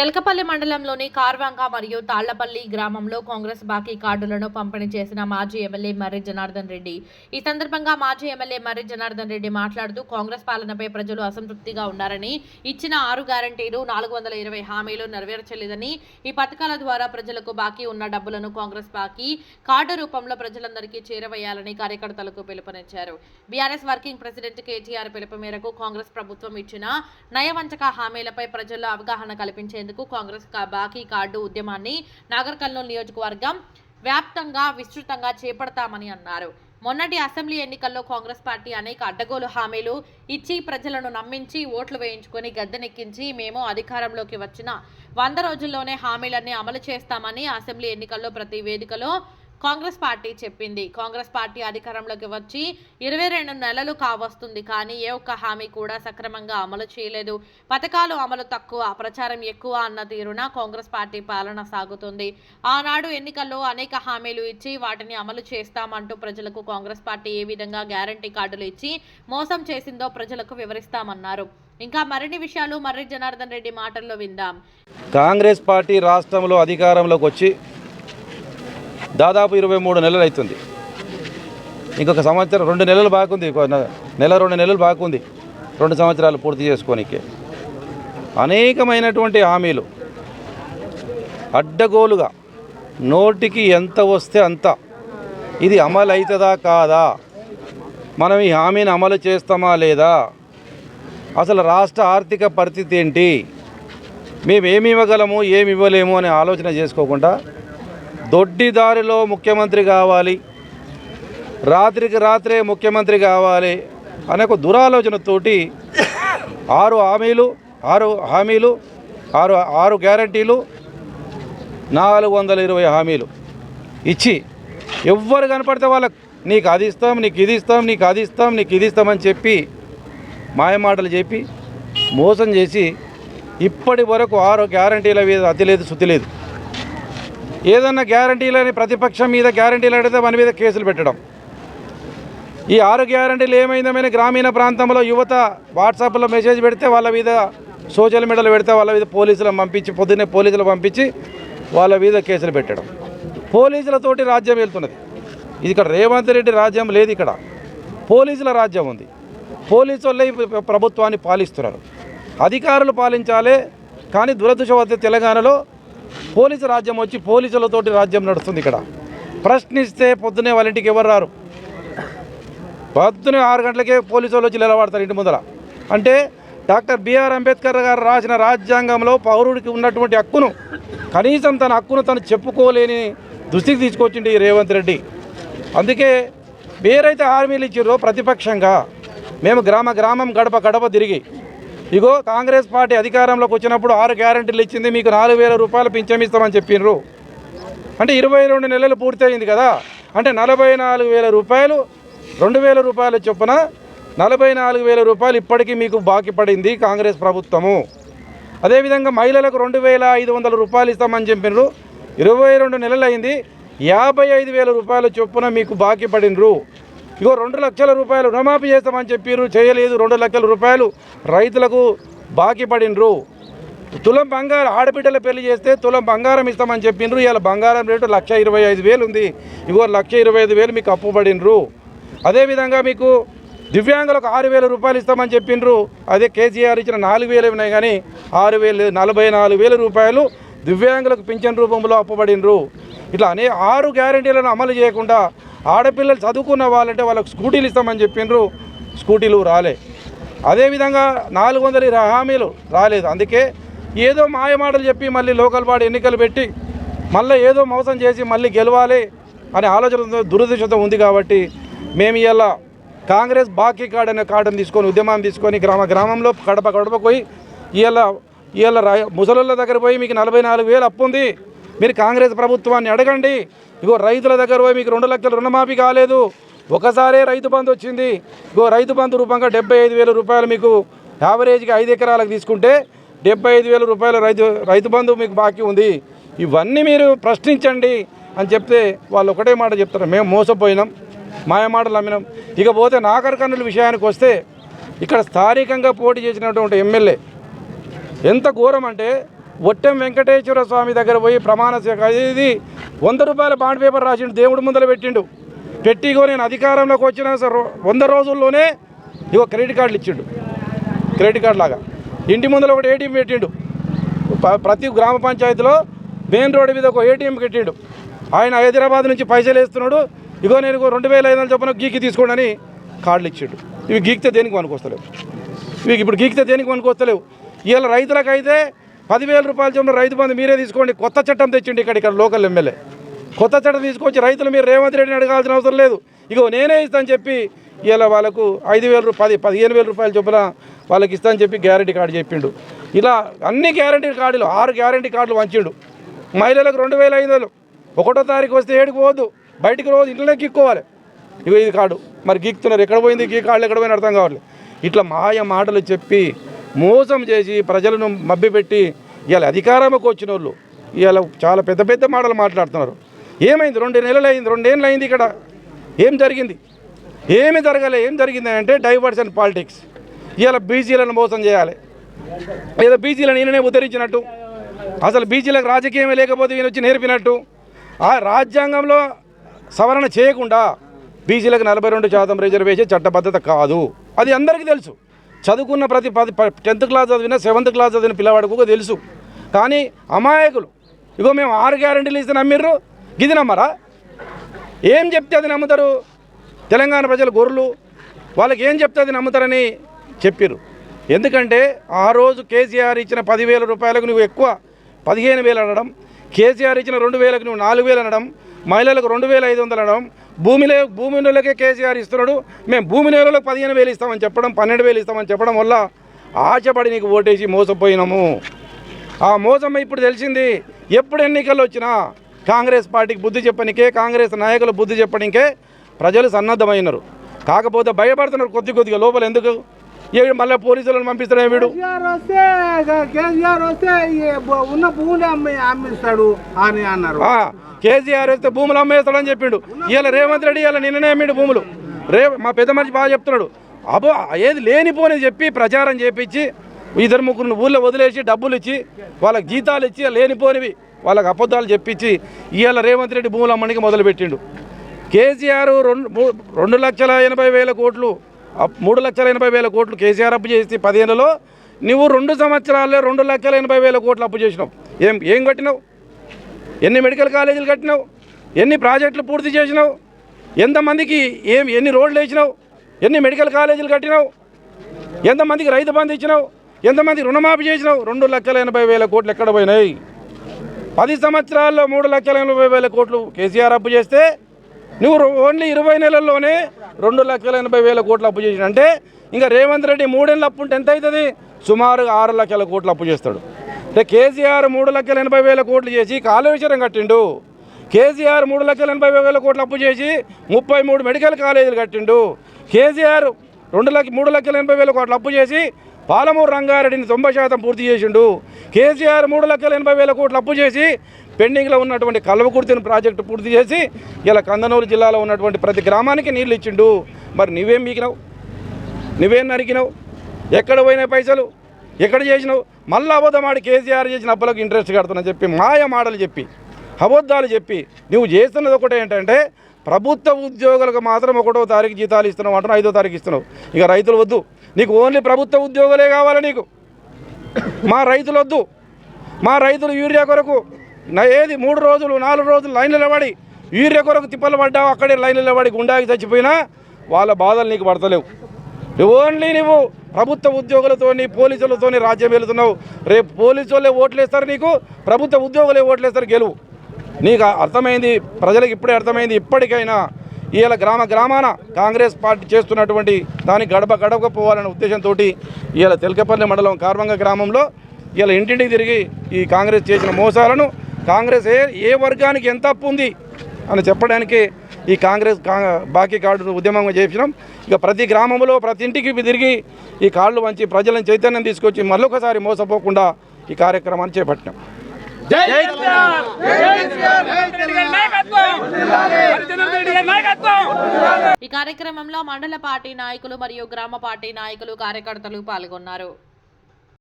తెలకపల్లి మండలంలోని కార్వాంక మరియు తాళ్ళపల్లి గ్రామంలో కాంగ్రెస్ బాకీ కార్డులను పంపిణీ చేసిన మాజీ ఎమ్మెల్యే మర్రి జనార్దన్ రెడ్డి. ఈ సందర్భంగా మాజీ ఎమ్మెల్యే మర్రి జనార్దన్ రెడ్డి మాట్లాడుతూ కాంగ్రెస్ పాలనపై ప్రజలు అసంతృప్తిగా ఉన్నారని ఇచ్చిన ఆరు గ్యారంటీలు నాలుగు వందల ఇరవై హామీలు నెరవేర్చలేదని ఈ పథకాల ద్వారా ప్రజలకు బాకీ ఉన్న డబ్బులను కాంగ్రెస్ బాకీ కార్డు రూపంలో ప్రజలందరికీ చేరవేయాలని కార్యకర్తలకు పిలుపునిచ్చారు. బీఆర్ఎస్ వర్కింగ్ ప్రెసిడెంట్ కేటీఆర్ పిలుపు మేరకు కాంగ్రెస్ ప్రభుత్వం ఇచ్చిన నయవంచక హామీలపై ప్రజల్లో అవగాహన కల్పించేందుకు కాంగ్రెస్ బాకీ కార్డు ఉద్యమాన్ని నాగర్ కర్నూలు నియోజకవర్గం వ్యాప్తంగా విస్తృతంగా చేపడతామని అన్నారు. మొన్నటి అసెంబ్లీ ఎన్నికల్లో కాంగ్రెస్ పార్టీ అనేక అడ్డగోలు హామీలు ఇచ్చి ప్రజలను నమ్మించి ఓట్లు వేయించుకొని గద్దెనెక్కించి మేము అధికారంలోకి వచ్చిన వంద రోజుల్లోనే హామీలన్నీ అమలు చేస్తామని అసెంబ్లీ ఎన్నికల్లో ప్రతి వేదికలో కాంగ్రెస్ పార్టీ చెప్పింది. కాంగ్రెస్ పార్టీ అధికారంలోకి వచ్చి ఇరవై రెండు నెలలు కావస్తుంది. కానీ ఏ ఒక్క హామీ కూడా సక్రమంగా అమలు చేయలేదు. పథకాలు అమలు తక్కువ ప్రచారం ఎక్కువ అన్న తీరున కాంగ్రెస్ పార్టీ పాలన సాగుతుంది. ఆనాడు ఎన్నికల్లో అనేక హామీలు ఇచ్చి వాటిని అమలు చేస్తామంటూ ప్రజలకు కాంగ్రెస్ పార్టీ ఏ విధంగా గ్యారంటీ కార్డులు ఇచ్చి మోసం చేసిందో ప్రజలకు వివరిస్తామన్నారు. ఇంకా మరిన్ని విషయాలు మర్రి జనార్దన్ రెడ్డి మాటల్లో విందాం. కాంగ్రెస్ పార్టీ రాష్ట్రంలో అధికారంలోకి వచ్చి దాదాపు ఇరవై మూడు నెలలు అవుతుంది ఇంకొక సంవత్సరం రెండు నెలలు బాగుంది నెల రెండు నెలలు బాగుంది రెండు సంవత్సరాలు పూర్తి చేసుకోనికి. అనేకమైనటువంటి హామీలు. అడ్డగోలుగా నోటికి ఎంత వస్తే అంత. ఇది అమలు అవుతుందా కాదా? మనం ఈ హామీని అమలు చేస్తామా లేదా? అసలు రాష్ట్ర ఆర్థిక పరిస్థితి ఏంటి? మేము ఏమి ఇవ్వగలము ఏమి ఇవ్వలేము అనే ఆలోచన చేసుకోకుండా దొడ్డిదారిలో ముఖ్యమంత్రి కావాలి. రాత్రికి రాత్రే ముఖ్యమంత్రి కావాలి అనే ఒక దురాలోచనతోటి ఆరు హామీలు ఆరు హామీలు ఆరు ఆరు గ్యారంటీలు నాలుగు వందల ఇరవై హామీలు ఇచ్చి ఎవ్వరు కనపడితే వాళ్ళకు నీకు అది ఇస్తాం నీకు ఇది ఇస్తాం నీకు అది ఇస్తాం నీకు ఇది ఇస్తామని చెప్పి మాయమాటలు చెప్పి మోసం చేసి ఇప్పటి వరకు ఆరు గ్యారంటీల మీద అతి లేదు శుద్ధి లేదు. ఏదన్నా గ్యారంటీలని ప్రతిపక్షం మీద గ్యారంటీలు అడిగితే మన మీద కేసులు పెట్టడం. ఈ ఆరు గ్యారంటీలు ఏమైందమైన గ్రామీణ ప్రాంతంలో యువత వాట్సాప్లో మెసేజ్ పెడితే వాళ్ళ మీద సోషల్ మీడియాలో పెడితే వాళ్ళ మీద పోలీసులను పంపించి పొద్దున్నే పోలీసులు పంపించి వాళ్ళ మీద కేసులు పెట్టడం. పోలీసులతోటి రాజ్యం వెళ్తున్నది. ఇది ఇక్కడ రేవంత్ రెడ్డి రాజ్యం లేదు ఇక్కడ. పోలీసుల రాజ్యం ఉంది. పోలీసు వాళ్ళే ప్రభుత్వాన్ని పాలిస్తున్నారు. అధికారులు పాలించాలే కానీ దురదృష్టవద్ద తెలంగాణలో పోలీసు రాజ్యం వచ్చి పోలీసులతోటి రాజ్యం నడుస్తుంది ఇక్కడ. ప్రశ్నిస్తే పొద్దునే వాళ్ళ ఇంటికి ఎవరు రారు? పొద్దునే ఆరు గంటలకే పోలీసు వాళ్ళు వచ్చి నిలబడతారు ఇంటి ముందర. అంటే డాక్టర్ బిఆర్ అంబేద్కర్ గారు రాసిన రాజ్యాంగంలో పౌరుడికి ఉన్నటువంటి హక్కును కనీసం తన హక్కును తను చెప్పుకోలేని దృష్టికి తీసుకొచ్చింది ఈ రేవంత్ రెడ్డి. అందుకే వేరైతే హామీలు ఇచ్చారో ప్రతిపక్షంగా. మేము గ్రామ గ్రామం గడప గడప తిరిగి ఇగో కాంగ్రెస్ పార్టీ అధికారంలోకి వచ్చినప్పుడు ఆరు గ్యారంటీలు ఇచ్చింది మీకు నాలుగు వేల రూపాయలు పింఛం ఇస్తామని చెప్పినారు అంటే ఇరవై రెండు నెలలు పూర్తయింది కదా అంటే నలభై నాలుగు వేల రూపాయలు రెండు వేల రూపాయల చొప్పున నలభై నాలుగు వేల రూపాయలు ఇప్పటికీ మీకు బాకీ పడింది కాంగ్రెస్ ప్రభుత్వము. అదేవిధంగా మహిళలకు రెండు వేల ఐదు వందల రూపాయలు ఇస్తామని చెప్పినారు ఇరవై రెండు నెలలు అయింది యాభై ఐదు వేల రూపాయల చొప్పున మీకు బాకీ పడినరు ఇగో రెండు లక్షల రూపాయలు రుణమాఫీ చేస్తామని చెప్పారు చేయలేదు. రెండు లక్షల రూపాయలు రైతులకు బాకీ పడినరు తులం బంగారం ఆడబిడ్డల పెళ్ళి చేస్తే తులం బంగారం ఇస్తామని చెప్పిండ్రు ఇవాళ బంగారం రేటు లక్ష ఇరవై ఐదు వేలు ఉంది. ఇగో లక్ష ఇరవై ఐదు వేలు మీకు అప్పు పడినరు అదేవిధంగా మీకు దివ్యాంగులకు ఆరు వేల రూపాయలు ఇస్తామని చెప్పిండ్రు అదే కేసీఆర్ ఇచ్చిన నాలుగు వేలు ఉన్నాయి కానీ ఆరు వేలు నలభై నాలుగు వేల రూపాయలు దివ్యాంగులకు పింఛన్ రూపంలో అప్పుపడినరు ఇట్లా అనే ఆరు గ్యారంటీలను అమలు చేయకుండా ఆడపిల్లలు చదువుకున్న వాళ్ళంటే వాళ్ళకు స్కూటీలు ఇస్తామని చెప్పిండ్రు స్కూటీలు రాలే. అదేవిధంగా నాలుగు వందల ఇరవై హామీలు రాలేదు. అందుకే ఏదో మాయమాటలు చెప్పి మళ్ళీ లోకల్ బాడీ ఎన్నికలు పెట్టి మళ్ళీ ఏదో మోసం చేసి మళ్ళీ గెలవాలి అనే ఆలోచన దురదృష్టం ఉంది కాబట్టి మేము ఇలా కాంగ్రెస్ బాకీ కార్డ్ అనే కార్డును తీసుకొని ఉద్యమం తీసుకొని గ్రామ గ్రామంలో గడప కడప పోయి ఇవాళ ఇవాళ ముసలుళ్ళ దగ్గర పోయి మీకు నలభై నాలుగు వేలు అప్పు ఉంది. మీరు కాంగ్రెస్ ప్రభుత్వాన్ని అడగండి. ఇగో రైతుల దగ్గర పోయి మీకు రెండు లక్షల రుణమాఫీ కాలేదు. ఒకసారే రైతు బంధు వచ్చింది. ఇగో రైతు బంధు రూపంగా డెబ్బై ఐదు వేల రూపాయలు మీకు యావరేజ్గా ఐదు ఎకరాలకు తీసుకుంటే డెబ్బై ఐదు వేల రూపాయలు రైతు రైతు బంధు మీకు బాకీ ఉంది. ఇవన్నీ మీరు ప్రశ్నించండి అని చెప్తే వాళ్ళు ఒకటే మాట చెప్తారు. మేము మోసపోయినాం మాయమాటలు అమ్మినాం ఇకపోతే నాగర్ విషయానికి వస్తే ఇక్కడ స్థానికంగా పోటీ చేసినటువంటి ఎమ్మెల్యే ఎంత ఘోరం అంటే ఒట్టెం వెంకటేశ్వర స్వామి దగ్గర పోయి ప్రమాణ స్వీక- ఇది వంద రూపాయల బాండ్ పేపర్ రాసిండు దేవుడు ముందర పెట్టిండు. పెట్టిగో నేను అధికారంలోకి వచ్చిన స- రో- వంద రోజుల్లోనే ఇగో క్రెడిట్ కార్డులు ఇచ్చిండు. క్రెడిట్ కార్డు లాగా. ఇంటి ముందర ఒకటి ఏటీఎం పెట్టిండు. ప్రతి గ్రామ పంచాయతీలో మెయిన్ రోడ్డు మీద ఒక ఏటీఎం పెట్టిండు. ఆయన హైదరాబాద్ నుంచి పైసలు వేస్తున్నాడు. ఇగో నేను రెండు వేల ఐదు వందల చొప్పున గీకి తీసుకోండి అని కార్డులు ఇచ్చిండు. ఇవి గీకితే దేనికి పనికొస్తలేవు? ఇవి ఇప్పుడు గీకితే దేనికి పనికొస్తలేవు? ఇవాళ రైతులకైతే పదివేల రూపాయల చొప్పున రైతు బంధు మీరే తీసుకోండి. కొత్త చట్టం తెచ్చిండు ఇక్కడ ఇక్కడ లోకల్ ఎమ్మెల్యే. కొత్త చట్టం తీసుకొచ్చి రైతులు మీరు రేవంత్ రెడ్డిని అడగాల్సిన అవసరం లేదు. ఇగో నేనే ఇస్తాను చెప్పి ఇలా వాళ్ళకు ఐదు వేల పది పదిహేను వేల రూపాయల చొప్పున వాళ్ళకి ఇస్తాను చెప్పి గ్యారంటీ కార్డు చెప్పిండు. ఇలా అన్ని గ్యారంటీ కార్డులు ఆరు గ్యారంటీ కార్డులు వంచిండు. మహిళలకు రెండు వేల ఐదు వందలు. ఒకటో తారీఖు వస్తే ఏడుకు పోవద్దు. బయటికి రోజు ఇంట్లోనే గిక్కోవాలి. ఇగో ఇది కార్డు. మరి గీక్తున్నారు. ఎక్కడ పోయింది? గీ కార్డులు ఎక్కడ పోయిన అర్థం కావాలి ఇట్లా మాయ మాటలు చెప్పి మోసం చేసి ప్రజలను మభ్యపెట్టి ఇవాళ అధికారంలోకి వచ్చిన వాళ్ళు ఇవాళ చాలా పెద్ద పెద్ద మాటలు మాట్లాడుతున్నారు. ఏమైంది? రెండు నెలలు అయింది రెండేళ్ళు అయింది ఇక్కడ. ఏం జరిగింది? ఏమి జరగలే. ఏం జరిగింది అంటే డైవర్షన్ పాలిటిక్స్. ఇవాళ బీసీలను మోసం చేయాలి. లేదా బీసీలను ఈయననే ఉద్ధరించినట్టు. అసలు బీసీలకు రాజకీయమే లేకపోతే ఈయన వచ్చి నేర్పినట్టు. ఆ రాజ్యాంగంలో సవరణ చేయకుండా బీసీలకు నలభై రెండు శాతం రిజర్వేషన్ చట్టబద్ధత కాదు. అది అందరికీ తెలుసు. చదువుకున్న ప్రతి పది టెన్త్ క్లాస్ చదివిన సెవెంత్ క్లాస్ చదివిన పిల్లవాడికి కూడా తెలుసు. కానీ అమాయకులు ఇగో మేము ఆరు గ్యారెంటీలు ఇస్తే నమ్మిర్రు? గిది నమ్మరా? ఏం చెప్తే అది నమ్ముతారు? తెలంగాణ ప్రజలు గొర్రెలు వాళ్ళకి ఏం చెప్తే అది నమ్ముతారని చెప్పారు ఎందుకంటే ఆ రోజు కేసీఆర్ ఇచ్చిన పదివేల రూపాయలకు నువ్వు ఎక్కువ పదిహేను వేలు అనడం కేసీఆర్ ఇచ్చిన రెండు వేలకు నువ్వు నాలుగు వేలు అనడం మహిళలకు రెండు వేల ఐదు వందలు అనడం భూమిలో భూమి నెలకే కేసీఆర్ ఇస్తున్నాడు. మేము భూమి నెలలో పదిహేను వేలు ఇస్తామని చెప్పడం పన్నెండు వేలు ఇస్తామని చెప్పడం వల్ల ఆశపడి నీకు ఓటేసి మోసపోయినాము. ఆ మోసం ఇప్పుడు తెలిసింది. ఎప్పుడు ఎన్నికల్లో వచ్చినా కాంగ్రెస్ పార్టీకి బుద్ధి చెప్పనికే కాంగ్రెస్ నాయకులు బుద్ధి చెప్పడానికే ప్రజలు సన్నద్ధమైనారు. కాకపోతే భయపడుతున్నారు కొద్ది కొద్దిగా లోపల ఎందుకు? మళ్ళీ పోలీసులను పంపిస్తున్నాయి వీడు? కేసీఆర్ వస్తే ఉన్న భూములు అమ్మి అమ్మిస్తాడు అని అన్నారు. కేసీఆర్ వస్తే భూములు అమ్మేస్తాడని చెప్పిండు. ఇవాళ రేవంత్ రెడ్డి ఇవాళ నిన్ననే అమ్మిండు భూములు. రే మా పెద్ద మనిషి బాగా చెప్తున్నాడు. అబో ఏది లేనిపోని చెప్పి ప్రచారం చేపించి ఇద్దరు ముగ్గురు ఊళ్ళో వదిలేసి డబ్బులు ఇచ్చి వాళ్ళకి జీతాలు ఇచ్చి లేనిపోనివి వాళ్ళకి అబద్ధాలు చెప్పించి ఇవాళ రేవంత్ రెడ్డి భూములు అమ్మడానికి మొదలుపెట్టిండు. కేసీఆర్ రెండు రెండు లక్షల ఎనభై వేల కోట్లు మూడు లక్షల ఎనభై వేల కోట్లు కేసీఆర్ అప్పు చేసి పదిహేనులో నువ్వు రెండు సంవత్సరాల్లో రెండు లక్షల ఎనభై వేల కోట్లు అప్పు చేసినావు. ఏం ఏం కట్టినావు? ఎన్ని మెడికల్ కాలేజీలు కట్టినావు? ఎన్ని ప్రాజెక్టులు పూర్తి చేసినావు? ఎంతమందికి ఏం ఎన్ని రోడ్లు వేసినావు? ఎన్ని మెడికల్ కాలేజీలు కట్టినావు? ఎంతమందికి రైతు బంధు ఇచ్చినావు? ఎంతమందికి రుణమాఫీ చేసినావు? రెండు లక్షల ఎనభై వేల కోట్లు ఎక్కడ పోయినాయి? పది సంవత్సరాల్లో మూడు లక్షల ఎనభై వేల కోట్లు కేసీఆర్ అప్పు చేస్తే నువ్వు ఓన్లీ ఇరవై నెలల్లోనే రెండు లక్షల ఎనభై వేల కోట్లు అప్పు చేసిన అంటే ఇంకా రేవంత్ రెడ్డి మూడేళ్ళ అప్పు ఉంటే ఎంత అవుతుంది? సుమారుగా ఆరు లక్షల కోట్లు అప్పు చేస్తాడు. అంటే కేసీఆర్ మూడు లక్షల ఎనభై వేల కోట్లు చేసి కాళేశ్వరం కట్టిండు. కేసీఆర్ మూడు లక్షల ఎనభై వేల కోట్లు అప్పు చేసి ముప్పై మూడు మెడికల్ కాలేజీలు కట్టిండు. కేసీఆర్ రెండు లక్ష మూడు లక్షల ఎనభై వేల కోట్లు అప్పు చేసి పాలమూరు రంగారెడ్డిని తొంభై శాతం పూర్తి చేసిండు. కేసీఆర్ మూడు లక్షల ఎనభై వేల కోట్లు అప్పు చేసి పెండింగ్లో ఉన్నటువంటి కల్వకుర్తిని ప్రాజెక్టు పూర్తి చేసి ఇలా కందనూరు జిల్లాలో ఉన్నటువంటి ప్రతి గ్రామానికి నీళ్ళు ఇచ్చిండు. మరి నువ్వేం మీకినావు నువ్వేం నరికినావు? ఎక్కడ పోయినాయి పైసలు? ఎక్కడ చేసినావు? మళ్ళీ అబద్ధమాడి కేసీఆర్ చేసిన అప్పులకు ఇంట్రెస్ట్ కడుతున్నా చెప్పి మాయ మాటలు చెప్పి అబద్ధాలు చెప్పి నువ్వు చేస్తున్నది ఒకటి ఏంటంటే ప్రభుత్వ ఉద్యోగులకు మాత్రం ఒకటో తారీఖు జీతాలు ఇస్తున్నావు అంటున్నావు ఐదో తారీఖు ఇస్తున్నావు. ఇక రైతులు వద్దు. నీకు ఓన్లీ ప్రభుత్వ ఉద్యోగులే కావాలి నీకు. మా రైతులు వద్దు. మా రైతులు యూరియా కొరకు ఏది మూడు రోజులు నాలుగు రోజులు లైన్లు నిలబడి యూరియా కొరకు తిప్పలు పడ్డావు అక్కడే లైన్లు నిలబడి గుండాకి చచ్చిపోయినా వాళ్ళ బాధలు నీకు పడతలేవు. ఓన్లీ నువ్వు ప్రభుత్వ ఉద్యోగులతోని పోలీసులతోని రాజ్యం వెళుతున్నావు. రేపు పోలీసు వాళ్ళే ఓట్లేస్తారు నీకు ప్రభుత్వ ఉద్యోగులే ఓట్లేస్తారు గెలువు. నీకు అర్థమైంది? ప్రజలకు ఇప్పుడే అర్థమైంది? ఇప్పటికైనా ఇవాళ గ్రామ గ్రామాన కాంగ్రెస్ పార్టీ చేస్తున్నటువంటి దానికి గడప గడప పోవాలనే ఉద్దేశంతో ఇవాళ తెలకపల్లి మండలం కార్మంగ గ్రామంలో ఇలా ఇంటింటికి తిరిగి ఈ కాంగ్రెస్ చేసిన మోసాలను కాంగ్రెస్ ఏ ఏ వర్గానికి ఎంత అప్పు ఉంది అని చెప్పడానికి ఈ కాంగ్రెస్ కా బాకీ కార్డు ఉద్యమంగా చేసినాం. ఇక ప్రతి గ్రామంలో ప్రతి ఇంటికి తిరిగి ఈ కార్డులు వంచి ప్రజలను చైతన్యం తీసుకొచ్చి మళ్ళొకసారి మోసపోకుండా ఈ కార్యక్రమాన్ని చేపట్టినాం. ఈ కార్యక్రమంలో మండల పార్టీ నాయకులు మరియు గ్రామ పార్టీ నాయకులు కార్యకర్తలు పాల్గొన్నారు.